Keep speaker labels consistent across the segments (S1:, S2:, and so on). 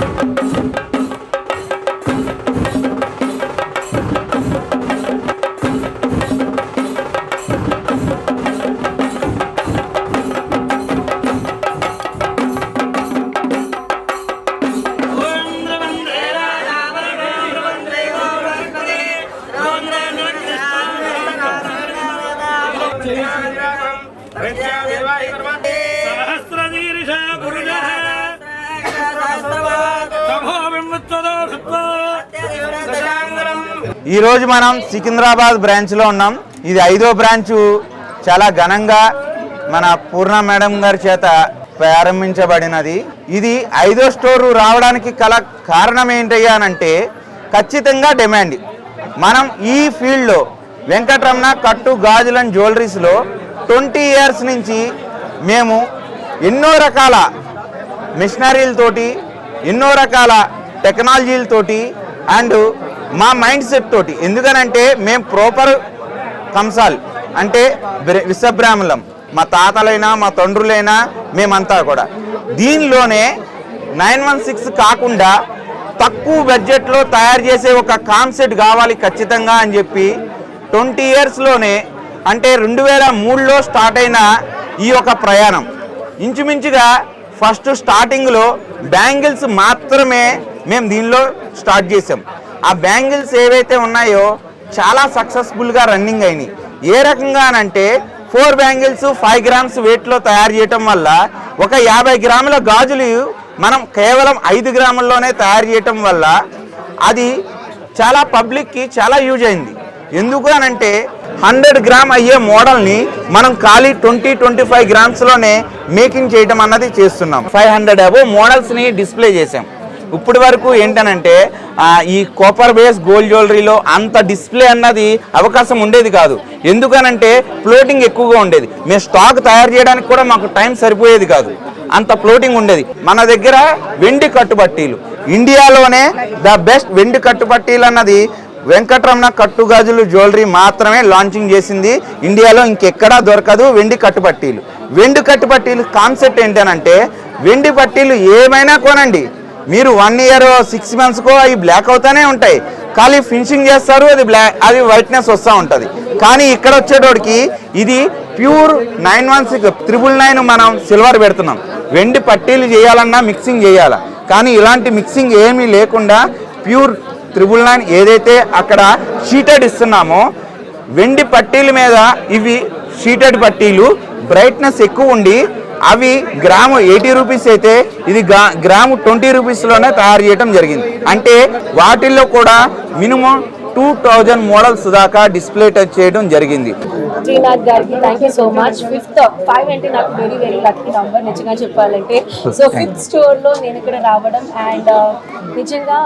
S1: Thank you.
S2: ఈరోజు మనం సికింద్రాబాద్ బ్రాంచ్లో ఉన్నాం. ఇది ఐదో బ్రాంచ్. చాలా ఘనంగా మన పూర్ణ మేడం గారి చేత ప్రారంభించబడినది. ఇది ఐదో స్టోరు రావడానికి కల కారణం ఏంటయ్యా అంటే ఖచ్చితంగా డిమాండ్. మనం ఈ ఫీల్డ్లో వెంకటరమణ కట్టు గాజులను జ్యువెలరీస్లో ట్వంటీ ఇయర్స్ నుంచి మేము ఎన్నో రకాల మిషనరీలతోటి ఎన్నో రకాల టెక్నాలజీలతోటి అండ్ మా మైండ్ సెట్ తోటి. ఎందుకనంటే మేము ప్రాపర్ కంసాల్. అంటే బ్ర- మా తాతలైనా మా తండ్రులైనా మేమంతా కూడా. దీనిలోనే నైన్ వన్ సిక్స్ కాకుండా తక్కువ బడ్జెట్లో తయారు చేసే ఒక కాన్సెప్ట్ కావాలి ఖచ్చితంగా అని చెప్పి ట్వంటీ ఇయర్స్లోనే అంటే రెండు వేల మూడులో స్టార్ట్ అయిన ఈ యొక్క ప్రయాణం. ఇంచుమించుగా ఫస్ట్ స్టార్టింగ్లో బ్యాంగిల్స్ మాత్రమే మేము దీనిలో స్టార్ట్ చేసాం. ఆ బ్యాంగిల్స్ ఏవైతే ఉన్నాయో చాలా సక్సెస్ఫుల్గా రన్నింగ్ అయినాయి. ఏ రకంగా అంటే ఫోర్ బ్యాంగిల్స్ ఫైవ్ గ్రామ్స్ వెయిట్లో తయారు చేయటం వల్ల ఒక యాభై గ్రాముల గాజులు మనం కేవలం ఐదు గ్రాముల్లోనే తయారు చేయటం వల్ల అది చాలా పబ్లిక్కి చాలా యూజ్ అయింది. ఎందుకు అనంటే హండ్రెడ్ గ్రామ్ అయ్యే మోడల్ని మనం ఖాళీ ట్వంటీ ట్వంటీ ఫైవ్ గ్రామ్స్లోనే మేకింగ్ చేయటం అన్నది చేస్తున్నాం. ఫైవ్ హండ్రెడ్ అబో మోడల్స్ని డిస్ప్లే చేసాం ఇప్పటి వరకు ఏంటనంటే ఈ కోపర్ బేస్ గోల్డ్ జ్యువెలరీలో అంత డిస్ప్లే అన్నది అవకాశం ఉండేది కాదు. ఎందుకనంటే ఫ్లోటింగ్ ఎక్కువగా ఉండేది. మేము స్టాక్ తయారు చేయడానికి కూడా మాకు టైం సరిపోయేది కాదు. అంత ఫ్లోటింగ్ ఉండేది. మన దగ్గర వెండి కట్టుబట్టీలు. ఇండియాలోనే ద బెస్ట్ వెండి కట్టుబట్టీలు అన్నది వెంకటరమణ కట్టుగాజులు జ్యువెలరీ మాత్రమే లాంచింగ్ చేసింది. ఇండియాలో ఇంకెక్కడా దొరకదు వెండి కట్టుపట్టీలు వెండి కట్టుపట్టీలు కాన్సెప్ట్ ఏంటనంటే వెండి పట్టీలు ఏమైనా కొనండి. మీరు వన్ ఇయర్ సిక్స్ మంత్స్కో అవి బ్లాక్ అవుతానే ఉంటాయి. ఖాళీ ఫినిషింగ్ చేస్తారు అది బ్లాక్ అది వైట్నెస్ వస్తూ ఉంటుంది. కానీ ఇక్కడ వచ్చేటోడికి ఇది pure nine one six triple nine మనం సిల్వర్ పెడుతున్నాం. వెండి పట్టీలు చేయాలన్నా మిక్సింగ్ చేయాలా? కానీ ఇలాంటి మిక్సింగ్ ఏమీ లేకుండా ప్యూర్ త్రిబుల్ నైన్ ఏదైతే అక్కడ షీటెడ్ ఇస్తున్నామో వెండి పట్టీల మీద ఇవి షీటెడ్ పట్టీలు బ్రైట్నెస్ ఎక్కువ ఉండి అవి గ్రాము ఎయిటీ రూపీస్ అయితే ఇది గ్రా- గ్రాము ట్వంటీ రూపీస్లోనే తయారు చేయడం జరిగింది. అంటే వాటిల్లో మినిమం టూ థౌజండ్ మోడల్స్ దాకా డిస్ప్లే టచ్ చేయడం జరిగింది.
S3: శ్రీనాథ్ గారికి thank you so much fifth five అంటే నాకు వెరీ వెరీ లక్కీ నంబర్ నిజంగా చెప్పాలంటే. సో ఫిఫ్త్ స్టోర్లో నేను ఇక్కడ రావడం అండ్ నిజంగా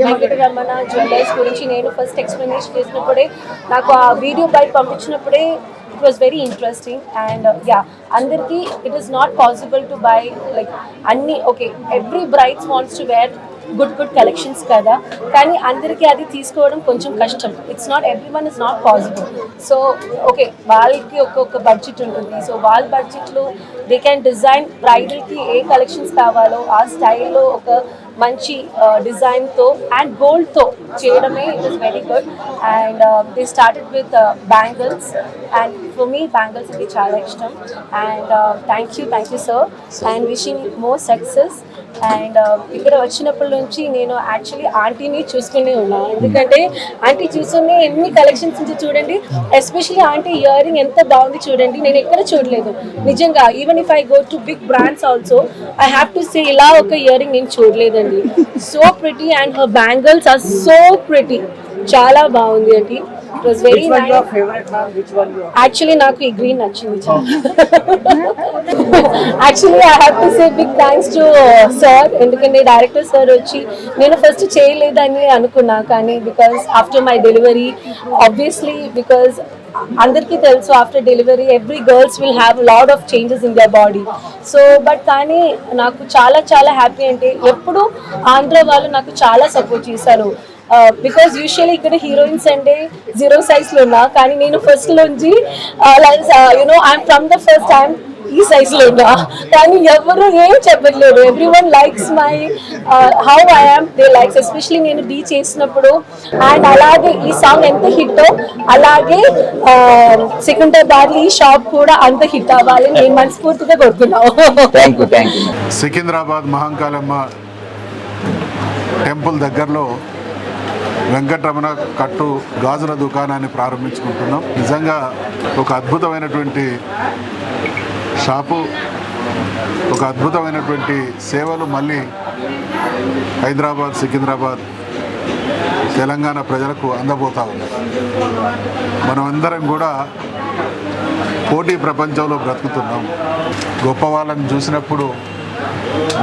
S3: వెంకటరమణ జ్యువెలర్స్ గురించి నేను ఫస్ట్ ఎక్స్ప్లెనేషన్ చేసినప్పుడే నాకు ఆ వీడియో బయట పంపించినప్పుడే it was very interesting and ya అందరికీ it is not possible to buy like అన్ని okay every brides wants to wear good good collections కదా కానీ అందరికీ అది తీసుకోవడం కొంచెం కష్టం. It's not everyone is not possible so okay వాళ్ళకి ఒక్కొక్క బడ్జెట్ ఉంటుంది. సో వాళ్ళ బడ్జెట్లో దే క్యాన్ డిజైన్ బ్రైడల్కి ఏ కలెక్షన్స్ కావాలో ఆ స్టైల్లో ఒక మంచి డిజైన్తో అండ్ గోల్డ్తో చేయడమే it is very good and they started with bangles and for me bangles ఇది చాలా ఇష్టం. And thank you thank you sir and wishing more success and ఇక్కడ వచ్చినప్పటి నుంచి నేను యాక్చువల్లీ ఆంటీని చూసుకునే ఉన్నాను ఎందుకంటే ఆంటీ చూస్తూనే ఎన్ని కలెక్షన్స్ నుంచి చూడండి ఎస్పెషల్లీ ఆంటీ ఇయర్ రింగ్ ఎంత బాగుంది చూడండి నేను ఎక్కడ చూడలేదు. నిజంగా even if I go to big brands also I have to say ఇలా ఒక ఇయర్ రింగ్ నేను చూడలేదండి. So pretty and her bangles are so pretty చాలా బాగుంది అండి ఇట్ వాస్ వెరీ యాక్చువల్లీ నాకు ఈ గ్రీన్ నచ్చింది actually I have to say big thanks to sir ఎందుకంటే డైరెక్టర్ సార్ వచ్చి నేను ఫస్ట్ చేయలేదని అనుకున్నా కానీ because after my delivery obviously because అందరికీ తెలుసు after delivery every girls will have lot of changes in their body so but కానీ నాకు చాలా చాలా హ్యాపీ అంటే ఎప్పుడు ఆంధ్ర వాళ్ళు నాకు చాలా సపోర్ట్ చేశారు. బికాస్ యూజువల్లీ ఇక్కడ హీరోయిన్స్ అంటే జీరో సైజ్లో ఉన్నా కానీ నేను ఫస్ట్ నుంచి you know I'm from the first time ఈ సైజ్లో ఉన్నా. కానీ ఎవరు ఏం చెప్పట్లేదు. Every one likes my how I'm they likes especially నేను డీ చేసినప్పుడు. అండ్ అలాగే ఈ సాంగ్ ఎంత హిట్ అలాగే సికింద్రాబాద్ ఈ షాప్ కూడా అంత హిట్ అవ్వాలి. నేను మనస్ఫూర్తిగా
S2: యూ
S4: సికింద్రాబాద్ మహంకాళమ్మ టెంపుల్ దగ్గరలో వెంకటరమణ కట్టు గాజుల దుకాణాన్ని ప్రారంభించుకుంటున్నాం. నిజంగా ఒక అద్భుతమైనటువంటి షాపు ఒక అద్భుతమైనటువంటి సేవలు మళ్ళీ హైదరాబాద్ సికింద్రాబాద్ తెలంగాణ ప్రజలకు అందబోతా ఉన్నాయి మనమందరం కూడా పోటీ ప్రపంచంలో బ్రతుకుతున్నాం. గొప్ప వాళ్ళని చూసినప్పుడు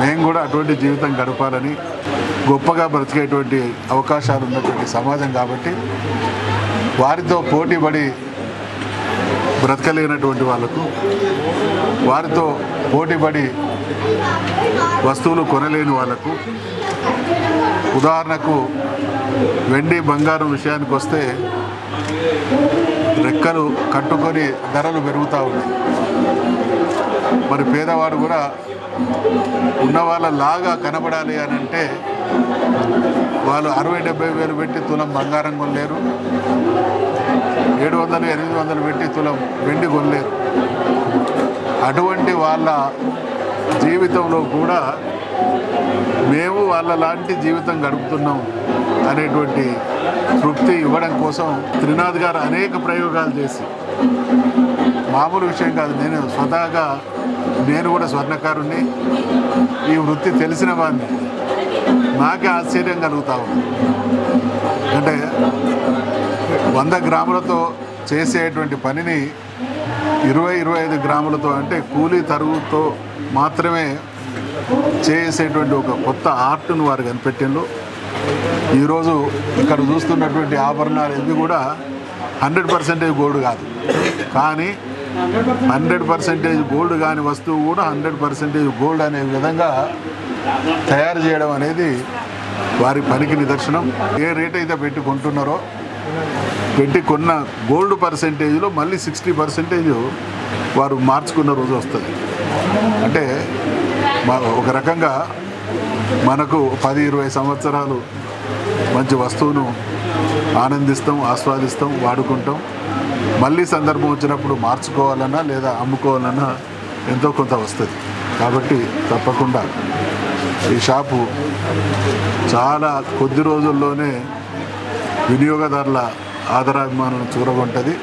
S4: మేము కూడా అటువంటి జీవితం గడపాలని గొప్పగా బ్రతికేటువంటి అవకాశాలు ఉన్నటువంటి సమాజం కాబట్టి వారితో పోటీపడి బ్రతకలేనటువంటి వాళ్ళకు వారితో పోటీపడి వస్తువులు కొనలేని వాళ్ళకు ఉదాహరణకు వెండి బంగారం విషయానికి వస్తే రెక్కలు కట్టుకొని ధరలు పెరుగుతూ ఉన్నాయి. మరి పేదవాడు కూడా ఉన్న వాళ్ళ లాగా కనబడాలి అని అంటే వాళ్ళు అరవై డెబ్బై వేలు పెట్టి తులం బంగారం కొనలేరు. ఏడు వందలు ఎనిమిది వందలు పెట్టి తులం వెండి కొనలేరు. అటువంటి వాళ్ళ జీవితంలో కూడా మేము వాళ్ళ లాంటి జీవితం గడుపుతున్నాం అనేటువంటి తృప్తి ఇవ్వడం కోసం త్రినాథ్ గారు అనేక ప్రయోగాలు చేసి మామూలు విషయం కాదు నేను స్వతహాగా నేను కూడా స్వర్ణకారుణ్ణి. ఈ వృత్తి తెలిసిన వాడిని. నాకే ఆశ్చర్యం కలుగుతా ఉంది. అంటే వంద గ్రాములతో చేసేటువంటి పనిని ఇరవై ఇరవై ఐదు గ్రాములతో అంటే కూలీ తరుగుతో మాత్రమే చేసేటువంటి ఒక కొత్త ఆర్ట్ను వారు కనిపెట్టిండ్రు. ఈరోజు ఇక్కడ చూస్తున్నటువంటి ఆభరణాలు ఇవి కూడా హండ్రెడ్ పర్సెంటేజ్ గోల్డ్ కాదు. కానీ హండ్రెడ్ పర్సెంటేజ్ గోల్డ్ కాని వస్తువు కూడా హండ్రెడ్ పర్సెంటేజ్ గోల్డ్ అనే విధంగా తయారు చేయడం అనేది వారి పనికి నిదర్శనం. ఏ రేట్ అయితే పెట్టి కొంటున్నారో పెట్టి కొన్న గోల్డ్ పర్సెంటేజ్లో మళ్ళీ సిక్స్టీ పర్సెంటేజ్ వారు మార్చుకున్న రోజు వస్తుంది. అంటే ఒక రకంగా మనకు పది ఇరవై సంవత్సరాలు మంచి వస్తువును ఆనందిస్తాం ఆస్వాదిస్తాం వాడుకుంటాం. మళ్ళీ సందర్భం వచ్చినప్పుడు మార్చుకోవాలన్నా లేదా అమ్ముకోవాలన్నా ఎంతో కొంత వస్తుంది. కాబట్టి తప్పకుండా ఈ షాపు చాలా కొద్ది రోజుల్లోనే వినియోగదారుల ఆదరాభిమానం చూరగొంటుంది.